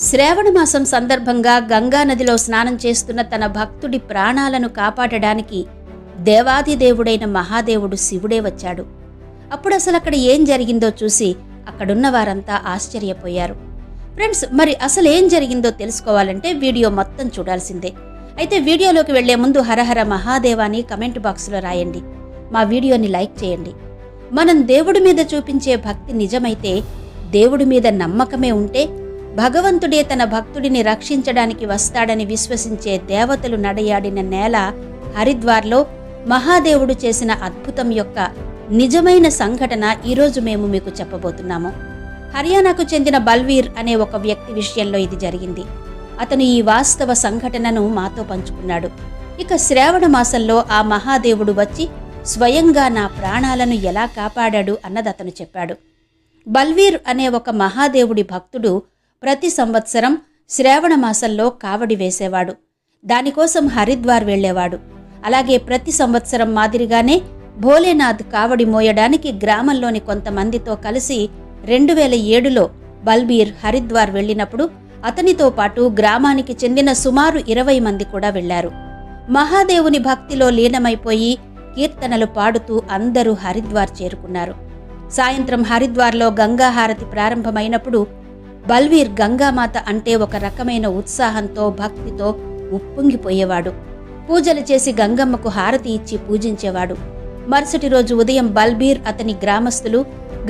శ్రావణ మాసం సందర్భంగా గంగా నదిలో స్నానం చేస్తున్న తన భక్తుడి ప్రాణాలను కాపాడడానికి దేవాదిదేవుడైన మహాదేవుడు శివుడే వచ్చాడు. అప్పుడు అసలు అక్కడ ఏం జరిగిందో చూసి అక్కడున్న వారంతా ఆశ్చర్యపోయారు. ఫ్రెండ్స్ మరి అసలు ఏం జరిగిందో తెలుసుకోవాలంటే వీడియో మొత్తం చూడాల్సిందే. అయితే వీడియోలోకి వెళ్ళే ముందు హరహర మహాదేవాని కమెంట్ బాక్స్లో రాయండి. మా వీడియోని లైక్ చేయండి. మనం దేవుడి మీద చూపించే భక్తి నిజమైతే దేవుడి మీద నమ్మకమే ఉంటే భగవంతుడే తన భక్తుడిని రక్షించడానికి వస్తాడని విశ్వసించే దేవతలు నడయాడిన నేల హరిద్వార్లో మహాదేవుడు చేసిన అద్భుతం యొక్క నిజమైన సంఘటన ఈరోజు మేము మీకు చెప్పబోతున్నాము. హర్యానాకు చెందిన బల్వీర్ అనే ఒక వ్యక్తి విషయంలో ఇది జరిగింది. అతను ఈ వాస్తవ సంఘటనను మాతో పంచుకున్నాడు. ఇక శ్రావణ మాసంలో ఆ మహాదేవుడు వచ్చి స్వయంగా నా ప్రాణాలను ఎలా కాపాడాడు అన్నది అతను చెప్పాడు. బల్వీర్ అనే ఒక మహాదేవుడి భక్తుడు ప్రతి సంవత్సరం శ్రావణ మాసంలో కావడి వేసేవాడు. దానికోసం హరిద్వార్ వెళ్ళేవాడు. అలాగే ప్రతి సంవత్సరం మాదిరిగానే భోలేనాథ్ కావడి మోయడానికి గ్రామంలోని కొంతమందితో కలిసి రెండు వేల ఏడులో బల్బీర్ హరిద్వార్ వెళ్ళినప్పుడు అతనితో పాటు గ్రామానికి చెందిన సుమారు ఇరవై మంది కూడా వెళ్ళారు మహాదేవుని భక్తిలో లీనమైపోయి కీర్తనలు పాడుతూ అందరూ హరిద్వార్ చేరుకున్నారు. సాయంత్రం హరిద్వార్లో గంగాహారతి ప్రారంభమైనప్పుడు బల్వీర్ గంగామాత అంటే ఒక రకమైన ఉత్సాహంతో భక్తితో ఉప్పొంగిపోయేవాడు. పూజలు చేసి గంగమ్మకు హారతి ఇచ్చి పూజించేవాడు. మరుసటి రోజు ఉదయం బల్బీర్ అతని గ్రామస్తులు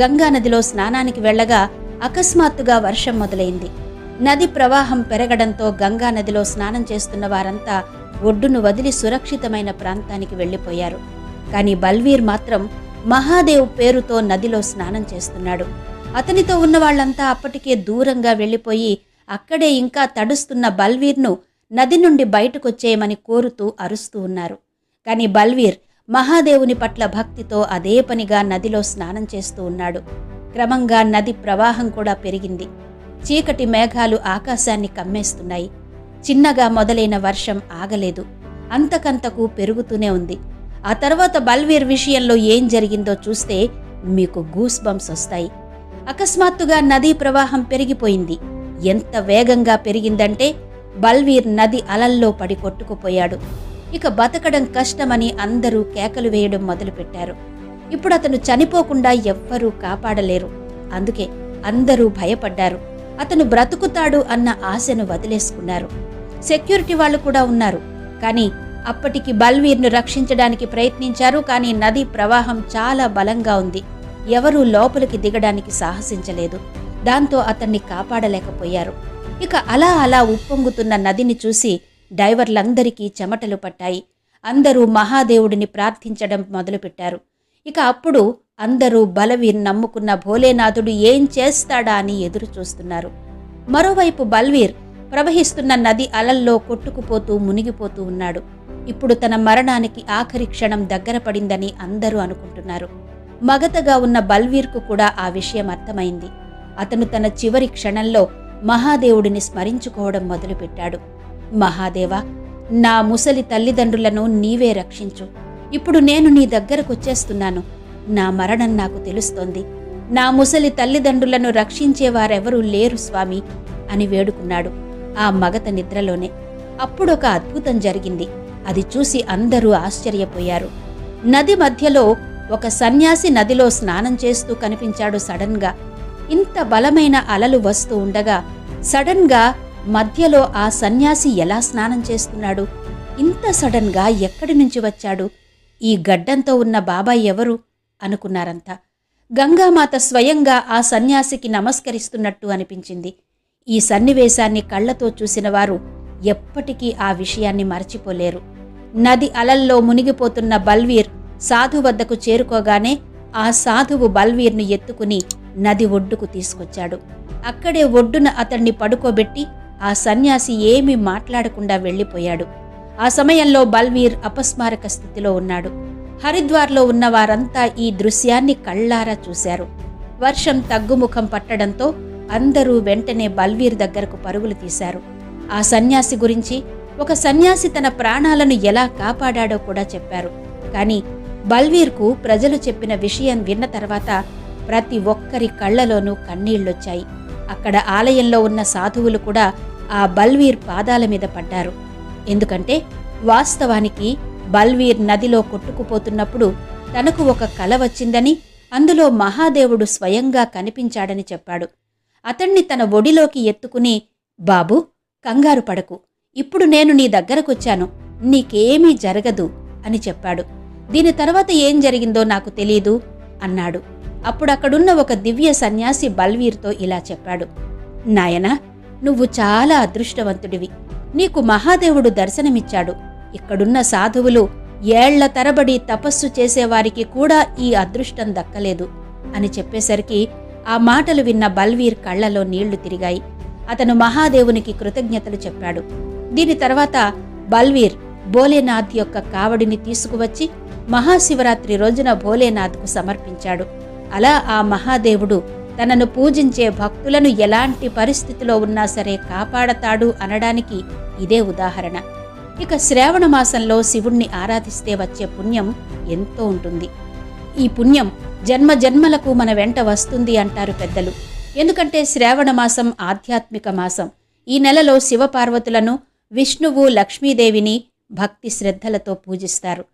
గంగానదిలో స్నానానికి వెళ్ళగా అకస్మాత్తుగా వర్షం మొదలైంది. నది ప్రవాహం పెరగడంతో గంగా నదిలో స్నానం చేస్తున్న వారంతా ఒడ్డును వదిలి సురక్షితమైన ప్రాంతానికి వెళ్ళిపోయారు. కానీ బల్వీర్ మాత్రం మహాదేవ్ పేరుతో నదిలో స్నానం చేస్తున్నాడు. అతనితో ఉన్న వాళ్ళంతా అప్పటికే దూరంగా వెళ్ళిపోయి అక్కడే ఇంకా తడుస్తున్న బల్వీర్ను నది నుండి బయటకొచ్చేయమని కోరుతూ అరుస్తూ ఉన్నారు. కానీ బల్వీర్ మహాదేవుని పట్ల భక్తితో అదే పనిగా నదిలో స్నానం చేస్తూ ఉన్నాడు. క్రమంగా నది ప్రవాహం కూడా పెరిగింది. చీకటి మేఘాలు ఆకాశాన్ని కమ్మేస్తున్నాయి. చిన్నగా మొదలైన వర్షం ఆగలేదు. అంతకంతకు పెరుగుతూనే ఉంది. ఆ తర్వాత బల్వీర్ విషయంలో ఏం జరిగిందో చూస్తే మీకు గూస్ బంప్స్ వస్తాయి. అకస్మాత్తుగా నదీ ప్రవాహం పెరిగిపోయింది. ఎంత వేగంగా పెరిగిందంటే బల్వీర్ నది అలల్లో పడి కొట్టుకుపోయాడు. ఇక బతకడం కష్టమని అందరూ కేకలు వేయడం మొదలుపెట్టారు. ఇప్పుడు అతను చనిపోకుండా ఎవ్వరూ కాపాడలేరు. అందుకే అందరూ భయపడ్డారు. అతను బ్రతుకుతాడు అన్న ఆశను వదిలేసుకున్నారు. సెక్యూరిటీ వాళ్ళు కూడా ఉన్నారు. కానీ అప్పటికి బల్వీర్ను రక్షించడానికి ప్రయత్నించారు. కానీ నది ప్రవాహం చాలా బలంగా ఉంది. ఎవరూ లోపలికి దిగడానికి సాహసించలేదు. దాంతో అతన్ని కాపాడలేకపోయారు. ఇక అలా అలా ఉప్పొంగుతున్న నదిని చూసి డైవర్లందరికీ చెమటలు పట్టాయి. అందరూ మహాదేవుడిని ప్రార్థించడం మొదలుపెట్టారు. ఇక అప్పుడు అందరూ బలవీర్ నమ్ముకున్న భోలేనాథుడు ఏం చేస్తాడా అని ఎదురు చూస్తున్నారు మరోవైపు బల్వీర్ ప్రవహిస్తున్న నది అలల్లో కొట్టుకుపోతూ మునిగిపోతూ ఉన్నాడు. ఇప్పుడు తన మరణానికి ఆఖరి క్షణం దగ్గర పడిందని అందరూ అనుకుంటున్నారు. మగతగా ఉన్న బల్వీర్కు కూడా ఆ విషయం అర్థమైంది. అతను తన చివరి క్షణంలో మహాదేవుడిని స్మరించుకోవడం మొదలుపెట్టాడు. మహాదేవా నా ముసలి తల్లిదండ్రులను నీవే రక్షించు. ఇప్పుడు నేను నీ దగ్గరకొచ్చేస్తున్నాను. నా మరణం నాకు తెలుస్తోంది. నా ముసలి తల్లిదండ్రులను రక్షించేవారెవరూ లేరు స్వామి అని వేడుకున్నాడు ఆ మగత నిద్రలోనే. అప్పుడొక అద్భుతం జరిగింది. అది చూసి అందరూ ఆశ్చర్యపోయారు. నది మధ్యలో ఒక సన్యాసి నదిలో స్నానం చేస్తూ కనిపించాడు సడన్గా. ఇంత బలమైన అలలు వస్తూ ఉండగా సడన్గా మధ్యలో ఆ సన్యాసి ఎలా స్నానం చేస్తున్నాడు? ఇంత సడన్గా ఎక్కడి నుంచి వచ్చాడు? ఈ గడ్డంతో ఉన్న బాబాయ్ ఎవరు? అనుకున్నారంతా. గంగామాత స్వయంగా ఆ సన్యాసికి నమస్కరిస్తున్నట్టు అనిపించింది. ఈ సన్నివేశాన్ని కళ్ళతో చూసిన వారు ఎప్పటికీ ఆ విషయాన్ని మరచిపోలేరు. నది అలల్లో మునిగిపోతున్న బల్వీర్ సాధు వద్దకు చేరుకోగానే ఆ సాధువు బల్వీర్ను ఎత్తుకుని నది ఒడ్డుకు తీసుకొచ్చాడు. అక్కడే ఒడ్డున అతన్ని పడుకోబెట్టి ఆ సన్యాసి ఏమీ మాట్లాడకుండా వెళ్ళిపోయాడు. ఆ సమయంలో బల్వీర్ అపస్మారక స్థితిలో ఉన్నాడు. హరిద్వార్లో ఉన్న వారంతా ఈ దృశ్యాన్ని కళ్ళారా చూశారు. వర్షం తగ్గుముఖం పట్టడంతో అందరూ వెంటనే బల్వీర్ దగ్గరకు పరుగులు తీశారు. ఆ సన్యాసి గురించి ఒక సన్యాసి తన ప్రాణాలను ఎలా కాపాడాడో కూడా చెప్పారు. కానీ బల్వీర్కు ప్రజలు చెప్పిన విషయం విన్న తర్వాత ప్రతి ఒక్కరి కళ్ళలోనూ కన్నీళ్ళొచ్చాయి అక్కడ ఆలయంలో ఉన్న సాధువులు కూడా ఆ బల్వీర్ పాదాల మీద పడ్డారు. ఎందుకంటే వాస్తవానికి బల్వీర్ నదిలో కొట్టుకుపోతున్నప్పుడు తనకు ఒక కల వచ్చిందని అందులో మహాదేవుడు స్వయంగా కనిపించాడని చెప్పాడు. అతణ్ణి తన ఒడిలోకి ఎత్తుకుని బాబు కంగారు పడకు. ఇప్పుడు నేను నీ దగ్గరకొచ్చాను. నీకేమీ జరగదు అని చెప్పాడు. దీని తర్వాత ఏం జరిగిందో నాకు తెలియదు అన్నాడు. అప్పుడక్కడున్న ఒక దివ్య సన్యాసి బల్వీర్తో ఇలా చెప్పాడు. నాయనా నువ్వు చాలా అదృష్టవంతుడివి. నీకు మహాదేవుడు దర్శనమిచ్చాడు. ఇక్కడున్న సాధువులు ఏళ్ళ తరబడి తపస్సు చేసేవారికి కూడా ఈ అదృష్టం దక్కలేదు అని చెప్పేసరికి ఆ మాటలు విన్న బల్వీర్ కళ్ళలో నీళ్ళు తిరిగాయి. అతను మహాదేవునికి కృతజ్ఞతలు చెప్పాడు. దీని తర్వాత బల్వీర్ భోలేనాథ్ యొక్క కావడిని తీసుకువచ్చి మహాశివరాత్రి రోజున భోలేనాథ్కు సమర్పించాడు. అలా ఆ మహాదేవుడు తనను పూజించే భక్తులను ఎలాంటి పరిస్థితిలో ఉన్నా సరే కాపాడతాడు అనడానికి ఇదే ఉదాహరణ. ఇక శ్రావణ మాసంలో శివుణ్ణి ఆరాధిస్తే వచ్చే పుణ్యం ఎంతో ఉంటుంది. ఈ పుణ్యం జన్మ జన్మలకు మన వెంట వస్తుంది అంటారు పెద్దలు. ఎందుకంటే శ్రావణ మాసం ఆధ్యాత్మిక మాసం. ఈ నెలలో శివపార్వతులను విష్ణువు లక్ష్మీదేవిని భక్తి శ్రద్ధలతో పూజిస్తారు.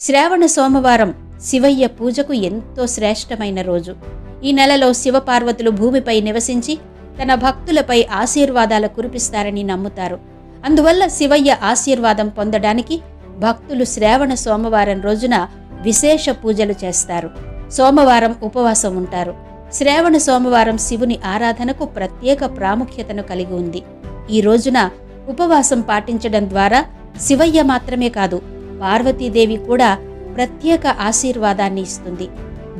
శ్రావణ సోమవారం శివయ్య పూజకు ఎంతో శ్రేష్టమైన రోజు. ఈ నెలలో శివపార్వతులు భూమిపై నివసించి తన భక్తులపై ఆశీర్వాదాలు కురిపిస్తారని నమ్ముతారు. అందువల్ల శివయ్య ఆశీర్వాదం పొందడానికి భక్తులు శ్రావణ సోమవారం రోజున విశేష పూజలు చేస్తారు. సోమవారం ఉపవాసం ఉంటారు. శ్రావణ సోమవారం శివుని ఆరాధనకు ప్రత్యేక ప్రాముఖ్యతను కలిగి ఉంది. ఈ రోజున ఉపవాసం పాటించడం ద్వారా శివయ్య మాత్రమే కాదు పార్వతీదేవి కూడా ప్రత్యేక ఆశీర్వాదాన్ని ఇస్తుంది.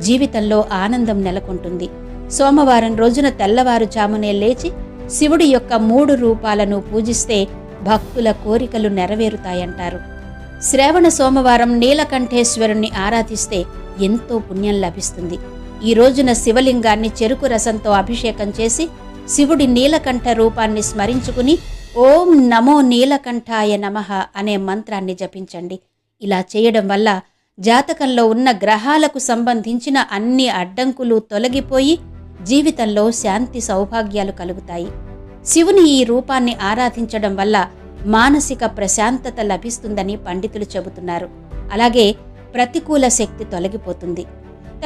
జీవితంలో ఆనందం నెలకొంటుంది. సోమవారం రోజున తెల్లవారుజామునే లేచి శివుడి యొక్క మూడు రూపాలను పూజిస్తే భక్తుల కోరికలు నెరవేరుతాయంటారు. శ్రావణ సోమవారం నీలకంఠేశ్వరుణ్ణి ఆరాధిస్తే ఎంతో పుణ్యం లభిస్తుంది. ఈ రోజున శివలింగాన్ని చెరుకు రసంతో అభిషేకం చేసి శివుడి నీలకంఠ రూపాన్ని స్మరించుకుని ఓం నమో నీలకంఠాయ నమః అనే మంత్రాన్ని జపించండి. ఇలా చేయడం వల్ల జాతకంలో ఉన్న గ్రహాలకు సంబంధించిన అన్ని అడ్డంకులు తొలగిపోయి జీవితంలో శాంతి సౌభాగ్యాలు కలుగుతాయి. శివుని ఈ రూపాన్ని ఆరాధించడం వల్ల మానసిక ప్రశాంతత లభిస్తుందని పండితులు చెబుతున్నారు. అలాగే ప్రతికూల శక్తి తొలగిపోతుంది.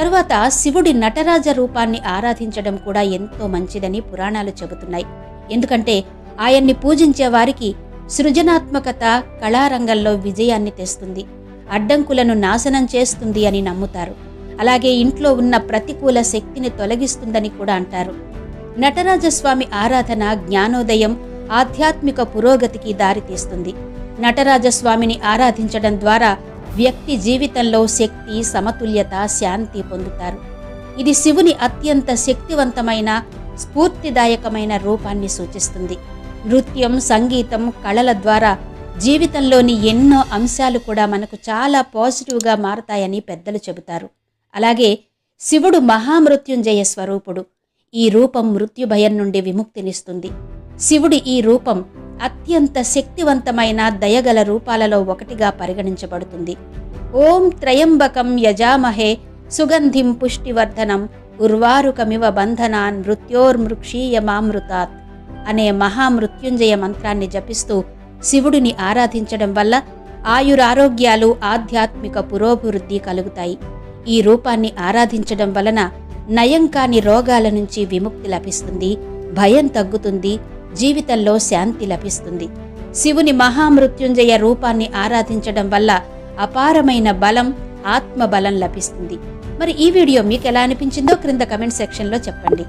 తరువాత శివుడి నటరాజ రూపాన్ని ఆరాధించడం కూడా ఎంతో మంచిదని పురాణాలు చెబుతున్నాయి. ఎందుకంటే ఆయన్ని పూజించే వారికి సృజనాత్మకత కళారంగంలో విజయాన్ని తెస్తుంది. అడ్డంకులను నాశనం చేస్తుంది అని నమ్ముతారు. అలాగే ఇంట్లో ఉన్న ప్రతికూల శక్తిని తొలగిస్తుందని కూడా అంటారు. నటరాజస్వామి ఆరాధన జ్ఞానోదయం ఆధ్యాత్మిక పురోగతికి దారితీస్తుంది. నటరాజస్వామిని ఆరాధించడం ద్వారా వ్యక్తి జీవితంలో శక్తి సమతుల్యత శాంతి పొందుతారు. ఇది శివుని అత్యంత శక్తివంతమైన స్ఫూర్తిదాయకమైన రూపాన్ని సూచిస్తుంది. నృత్యం సంగీతం కళల ద్వారా జీవితంలోని ఎన్నో అంశాలు కూడా మనకు చాలా పాజిటివ్గా మారతాయని పెద్దలు చెబుతారు. అలాగే శివుడు మహామృత్యుంజయ స్వరూపుడు. ఈ రూపం మృత్యుభయం నుండి విముక్తినిస్తుంది. శివుడి ఈ రూపం అత్యంత శక్తివంతమైన దయగల రూపాలలో ఒకటిగా పరిగణించబడుతుంది. ఓం త్రయంబకం యజామహే సుగంధిం పుష్టివర్ధనం ఉర్వారుకమివ బంధనాన్ మృత్యోర్మృక్షీయమామృతాత్. అనే మహామృత్యుంజయ మంత్రాన్ని జపిస్తూ శివుడిని ఆరాధించడం వల్ల ఆయురారోగ్యాలు ఆధ్యాత్మిక పురోభివృద్ధి కలుగుతాయి. ఈ రూపాన్ని ఆరాధించడం వలన నయం కాని రోగాల నుంచి విముక్తి లభిస్తుంది భయం తగ్గుతుంది జీవితంలో శాంతి లభిస్తుంది. శివుని మహామృత్యుంజయ రూపాన్ని ఆరాధించడం వల్ల అపారమైన బలం ఆత్మ బలం లభిస్తుంది. మరి ఈ వీడియో మీకు ఎలా అనిపించిందో క్రింద కమెంట్ సెక్షన్లో చెప్పండి.